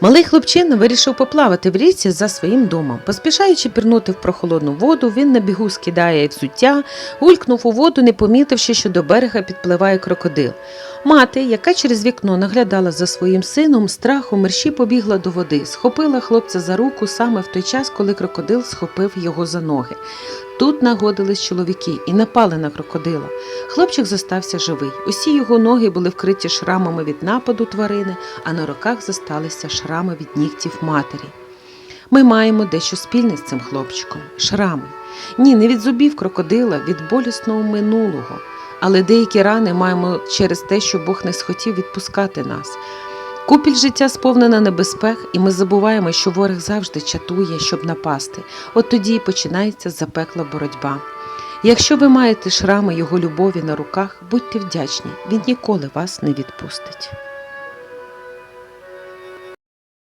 Малий хлопчина вирішив поплавати в річці за своїм домом. Поспішаючи пірнути в прохолодну воду, він на бігу скидає взуття, гулькнув у воду, не помітивши, що до берега підпливає крокодил. Мати, яка через вікно наглядала за своїм сином, страху мерщі побігла до води, схопила хлопця за руку саме в той час, коли крокодил схопив його за ноги. Тут нагодились чоловіки і напали на крокодила. Хлопчик зостався живий. Усі його ноги були вкриті шрамами від нападу тварини, а на руках зосталися шрами від нігтів матері. Ми маємо дещо спільне з цим хлопчиком шрами. Ні, не від зубів крокодила, від болісного минулого. Але деякі рани маємо через те, що Бог не схотів відпускати нас. Купіль життя сповнена небезпек, і ми забуваємо, що ворог завжди чатує, щоб напасти. От тоді і починається запекла боротьба. Якщо ви маєте шрами його любові на руках, будьте вдячні, він ніколи вас не відпустить.